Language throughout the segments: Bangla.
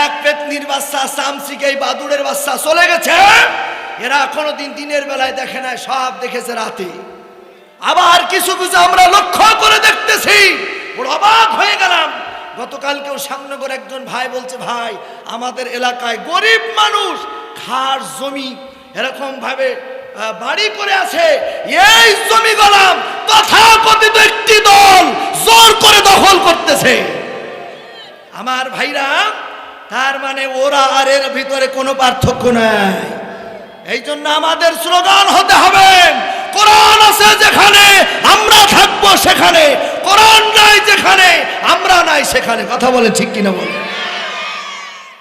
এক পেতনির বাচ্চা, সামসিকে এই বাদুড়ের বাচ্চা চলে গেছে। এরা কোনোদিন দিনের বেলায় দেখে না সব দেখেছে রাতে। আবার কিছু কিছু আমরা লক্ষ্য করে দেখতেছি। অবাক হয়ে গেলাম। গতকালকেও শ্যামনগর একজন ভাই বলছে, ভাই, আমাদের এলাকায় গরিব মানুষ খার জমি এরকম ভাবে বাড়ি করে আছে। এই জমি গলাম তথাকথিত একটি দল জোর করে দখল করতেছে। আমার ভাইরা তার মানে ওরা আর এর ভিতরে কোনো পার্থক্য নাই। এই জন্য আমাদের স্লোগান হতে হবে, কোরআন আছে যেখানে, আমরা থাকব সেখানে। কোরআন নাই যেখানে, আমরা নাই সেখানে। কথা বলে ঠিক কিনা বলে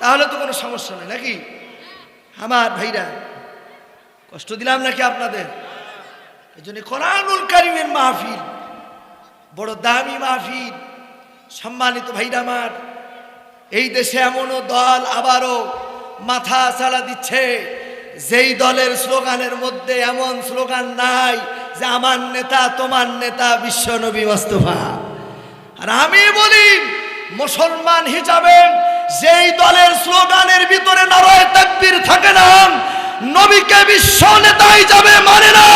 তাহলে তো কোনো সমস্যা নেই, নাকি? আমার ভাইরা, কষ্ট দিলাম নাকি আপনাদের? এই জন্য কোরআনুল কারিমের মাহফিল, বড় দামি মাহফিল, সম্মানিত ভাইরা আমার। এই দেশে এমনও দল আবারও মাথা চালা দিচ্ছে। যেই দলের স্লোগানের মধ্যে এমন স্লোগান নাই যে, আমার নেতা, তোমার নেতা বিশ্বনবী মোস্তফা। আর আমি বলি, মুসলমান হিসাবে যেই দলের স্লোগানের ভিতরে নারায় তাকবীর থাকে না, নবীকে বিশ্ব নেতা হিসাবে মানে না।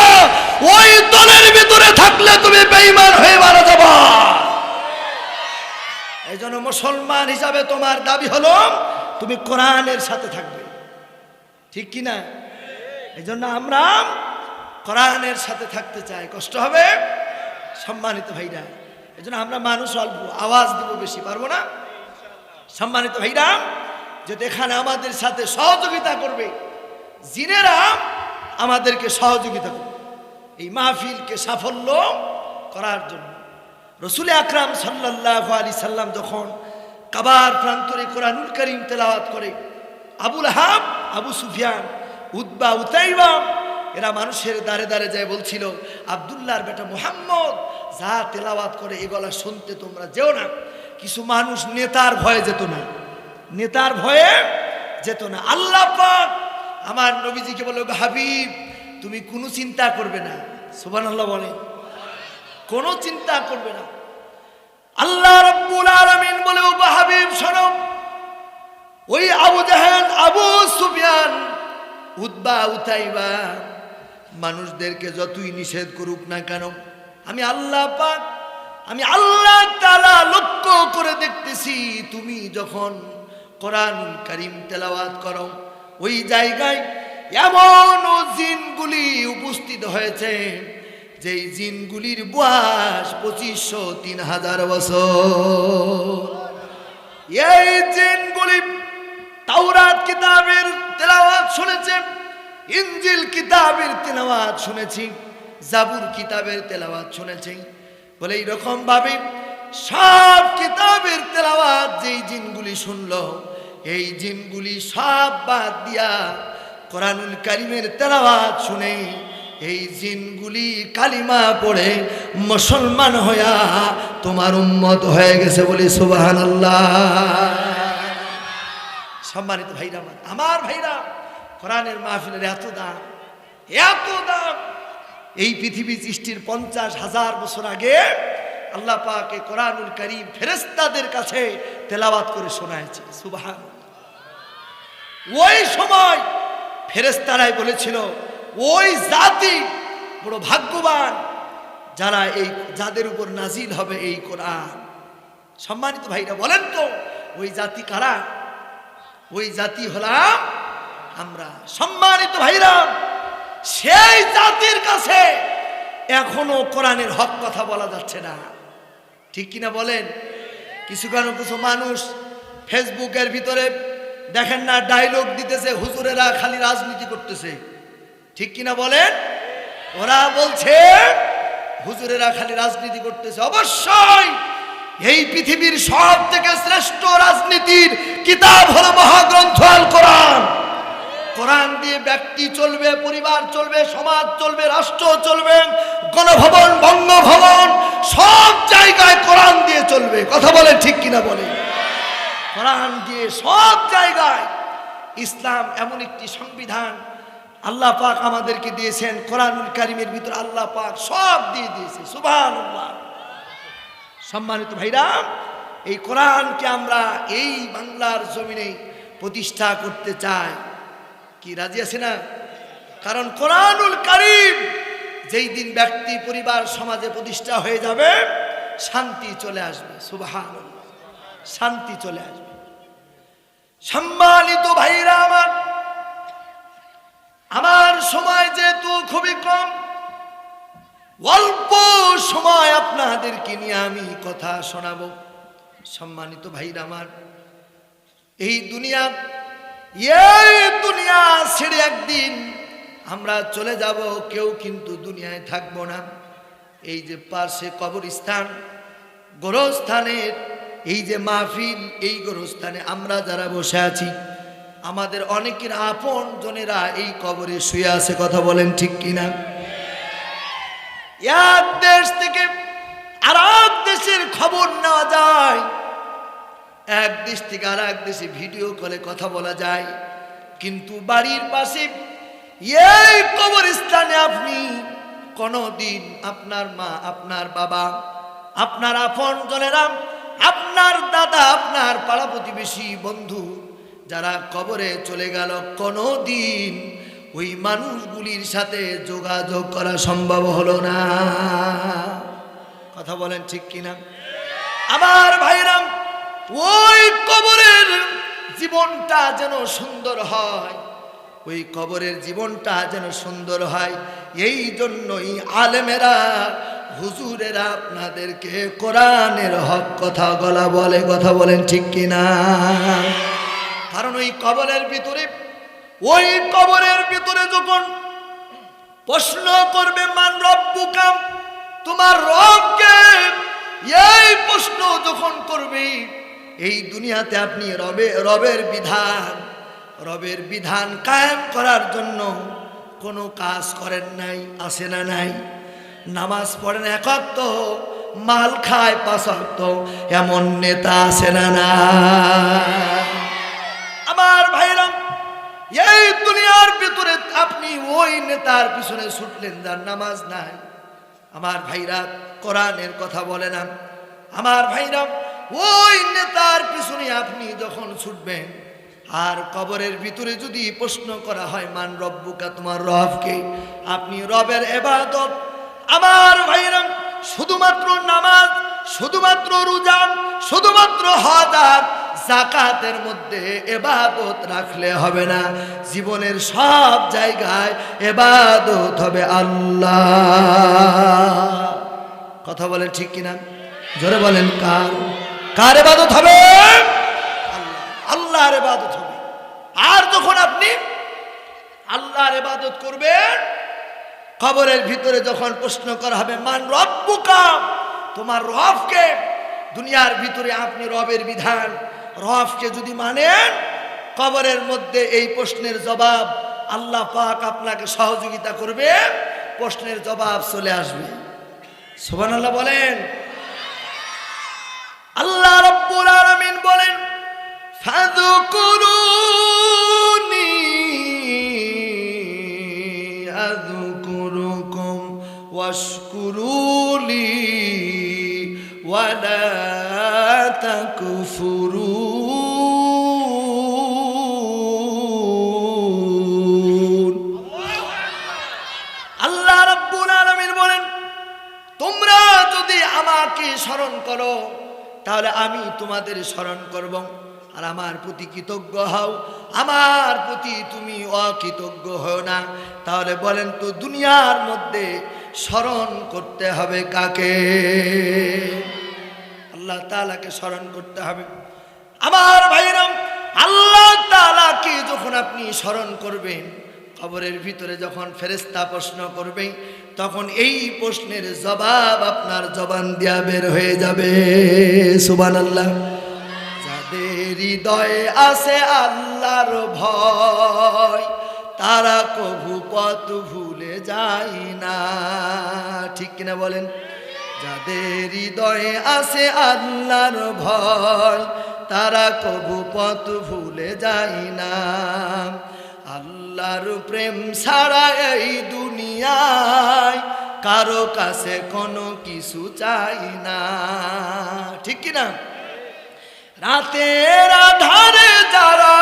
ওই দলের ভিতরে থাকলে তুমি বেঈমান হয়ে মারা যাবা। এই জন্য মুসলমান হিসাবে তোমার দাবি হলো, তুমি কোরআনের সাথে থাকবে। ঠিক কি না? এই জন্য আমরা কোরআনের সাথে থাকতে চাই। কষ্ট হবে? সম্মানিত ভাইরা, এই জন্য আমরা মানুষ অল্প, আওয়াজ দিব বেশি, পারব না? সম্মানিত ভাইরা যে এখানে আমাদের সাথে সহযোগিতা করবে, জিনেরা আমাদেরকে সহযোগিতা করবে। এই মাহফিলকে সাফল্য করার জন্য। রসুল আকরাম সাল্লাহ আলী সাল্লাম যখন কাবার প্রান্তরে কোরআনুল করিম তেলাওয়াত করে, Abu Lahab, Abu Sufyan Utba Utaibah, এরা মানুষের দাঁড়ে দাঁড়ে যায় বলছিল, আবদুল্লাহর বেটা মোহাম্মদ, যা তেলাওয়াত করে এ গলা শুনতে তোমরা যেও না। কিছু মানুষ নেতার ভয়ে যেত না। নেতার ভয়ে যেত না। আল্লাহ পাক আমার নবীজিকে বলল, হাবিব, তুমি কোনো চিন্তা করবে না। সুবান আল্লাহ বলে। কোনো চিন্তা করবে না। আল্লাহ রব্বুল আলামিন বলে, ও হাবিব শোনো ওই আবু জাহান আবু সুফিয়ান উদ্বা উতাইবা, মানুষদেরকে যতই নিষেধ করুক না কেন, আমি আল্লাহ পাক, আমি আল্লাহ তালা লক্ষ্য করে দেখতেছি, তুমি যখন কোরআন করিম তেলাওয়াত করো, ওই জায়গায় এমন জিনগুলি উপস্থিত হয়েছে যেই জিনগুলির বয়স পঁচিশশো তিন হাজার বছর, এই জিনগুলি তাওরাত কিতাবের তেলাওয়াত শুনেছে ইঞ্জিল কিতাবের তেলাওয়াত শুনেছি, জাবুর কিতাবের তেলাওয়াত শুনেছি। বলে এইরকম ভাবে সব কিতাবের তেলাওয়াত যেই জিনগুলি শুনল, এই জিনগুলি সব বাদ দিয়া কোরআনুল কারিমের তেলাওয়াত শুনে এই জিনগুলি কালিমা পড়ে মুসলমান হইয়া তোমার উম্মত হয়ে গেছে বলে সুবাহান সম্মানিত ভাইরা আমার আমার ভাইরা, কোরআনের মাহফিলের এত দাম এত দাম। এই পৃথিবী সৃষ্টির পঞ্চাশ হাজার বছর আগে আল্লাহ পাকে কোরআনুল করিম ফেরেস্তাদের কাছে তেলাওয়াত করে শোনায়ছে সুবাহান ওই সময় ফেরেস্তারাই বলেছিল ওই জাতি বড় ভাগ্যবান যারা এই যাদের উপর নাজিল হবে এই কোরআন। সম্মানিত ভাইরা, বলেন তো, ওই জাতি কারা? ওই জাতি হলাম আমরা। সম্মানিত ভাইরা, সেই জাতির কাছে এখনও কোরআনের হক কথা বলা যাচ্ছে না। ঠিক কিনা বলেন? কিছু কেন কিছু মানুষ ফেসবুকের ভিতরে দেখেন না ডায়লগ দিতেছে, হুজুরেরা খালি রাজনীতি করতেছে। ঠিক কিনা বলেন? ওরা বলছে, হুজুরেরা খালি রাজনীতি করতেছে। অবশ্যই এই পৃথিবীর সব থেকে শ্রেষ্ঠ রাজনীতির কিতাব হলো মহাগ্রন্থ আল কোরআন কোরআন দিয়ে ব্যক্তি চলবে, পরিবার চলবে, সমাজ চলবে, রাষ্ট্র চলবে, গণভবন, বঙ্গভবন, সব জায়গায় কোরআন দিয়ে চলবে। কথা বলে ঠিক কিনা বলে কোরআন দিয়ে সব জায়গায় ইসলাম এমন একটি সংবিধান আল্লাহ পাক আমাদেরকে দিয়েছেন কোরআনুল কারিমের ভিতর আল্লাহ পাক সব দিয়ে দিয়েছে, সুবহানাল্লাহ। সম্মানিত ভাইরা, এই কোরআনকে আমরা এই বাংলার জমিনে প্রতিষ্ঠা করতে চাই। কি, রাজি আছে না? কারণ কোরআনুল কারিম যেই দিন ব্যক্তি, পরিবার, সমাজে প্রতিষ্ঠা হয়ে যাবে, শান্তি চলে আসবে সুবাহান শান্তি চলে আসবে। সম্মানিত ভাইরা আমার সময় যেহেতু খুবই কম, অল্প সময় আপনাদেরকে নিয়ে আমি কথা শোনাবো। সম্মানিত ভাইরা আমার, এই দুনিয়া এই দুনিয়া ছেড়ে একদিন আমরা চলে যাব, কেউ কিন্তু দুনিয়ায় থাকব না। এই যে পাশে কবরস্থান, গোরস্থানের এই যে মাহফিল, এই গোরস্থানে আমরা যারা বসে আছি আমাদের অনেকের আপন জনেরা এই কবরে শুয়ে আছে, কথা বলেন ঠিক কিনা? এক দেশ থেকে আর দেশের খবর নেওয়া যায়। এক দেশ থেকে আর এক দেশে ভিডিও কলে কথা বলা যায়। কিন্তু বাড়ির পাশে এই কবরস্থানে আপনি কোনদিন আপনার মা, আপনার বাবা, আপনার আপন জনেরা আপনার দাদা, আপনার পাড়া প্রতিবেশী, বন্ধু যারা কবরে চলে গেল কোনদিন ওই মানুষগুলির সাথে যোগাযোগ করা সম্ভব হলো না। কথা বলেন ঠিক কিনা? আমার ভাইরাম, ওই কবরের জীবনটা যেন সুন্দর হয়, ওই কবরের জীবনটা যেন সুন্দর হয়, এই জন্যই আলেমেরা, হুজুরেরা আপনাদেরকে কোরআনের হক কথা গলা বলে, কথা বলেন ঠিক কিনা? ওই কবরের ভিতরে, ওই কবরের ভিতরে যখন প্রশ্ন করবে, মান রব্বুকাম তোমার রবকে এই প্রশ্ন যখন করবে, এই দুনিয়াতে আপনি রবে, রবের বিধান রবের বিধান কায়েম করার জন্য কোনো কাজ করেন নাই, আসে না নাই। নামাজ পড়েন একাত্ত মাল খায় পাশাত্ত এমন নেতা আসে না না ভিতরে আপনি ওই নেতার পিছনে ছুটলেন, যার নামাজ নাই। আমার ভাইরা কোরআনের কথা বলে না। আমার ভাইরা ওই নেতার পিছনে আপনি যখন ছুটবেন, আর কবরের ভিতরে যদি প্রশ্ন করা হয়, মান রব্বুকা, তোমার রবকে আপনি রবের এবাদত। আমার ভাইরাম শুধুমাত্র নামাজ, শুধুমাত্র রুজান শুধুমাত্র হজার জাকাতের মধ্যে এবাদত রাখলে হবে না। জীবনের সব জায়গায় এবাদত হবে আল্লাহ। কথা বলেন ঠিক কিনা? জোরে বলেন, কার? কার এবাদত হবে? আল্লাহ। আল্লাহর এবাদত হবে। আর যখন আপনি আল্লাহর এবাদত করবেন, কবরের ভিতরে যখন প্রশ্ন করা হবে, মান রব্বুকা? তোমার রবকে, দুনিয়ার ভিতরে আপনি রবের বিধান। রবকে যদি মানেন, কবরের মধ্যে এই প্রশ্নের জবাব আল্লাহ পাক আপনাকে সহযোগিতা করবে, প্রশ্নের জবাব চলে আসবে। সোবান আল্লাহ বলেন। আল্লাহ রব্বুল আলামিন বলেন, ফাযকুরুনি আযকুরুকুম ওয়াশকুরুলি ওয়ালা তাকফুরুন আল্লাহ রাব্বুল আলামিন বলেন, তোমরা যদি আমাকে স্মরণ করো, তাহলে আমি তোমাদের স্মরণ করব আর আমার প্রতি কৃতজ্ঞ হও। আমার প্রতি তুমি অকৃতজ্ঞ হও না। তাহলে বলেন তো, দুনিয়ার মধ্যে স্মরণ করতে হবে কাকে? আল্লাহ তালাকে স্মরণ করতে হবে। আমার ভাইরাম আল্লাহ তালাকে যখন আপনি স্মরণ করবেন, কবরের ভিতরে যখন ফেরেস্তা প্রশ্ন করবে, তখন এই প্রশ্নের জবাব আপনার জবান দিয়া বের হয়ে যাবে। সুবান আল্লাহ যাদের হৃদয়ে আছে আল্লাহর ভয়, তারা কভু পথ ভুলে যায় না। ঠিক কিনা বলেন? যাদের হৃদয়ে আছে আল্লাহর ভয়, তারা কবু পথ ভুলে যায় না। আল্লাহর প্রেম ছাড়া এই দুনিয়ায় কারও কাছে কোনো কিছু চাই না। ঠিক কিনা? রাতের আধারে যারা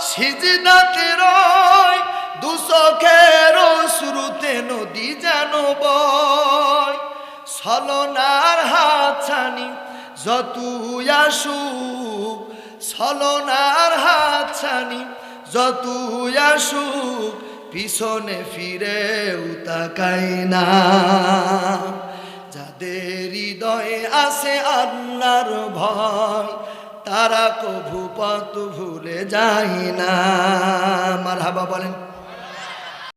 সিজদাতে রয় দুসখের শুরুতে নদী যেন বয় ছলনার হাতছানি, যতুই আসুক, ছলনার হাতছানি, যতুই আসুক, পিছনে ফিরে তাকাই না। যাদের হৃদয়ে আছে আল্লাহর ভয়, তারা কভু ভুলে যায় না। মার হাবা বলেন।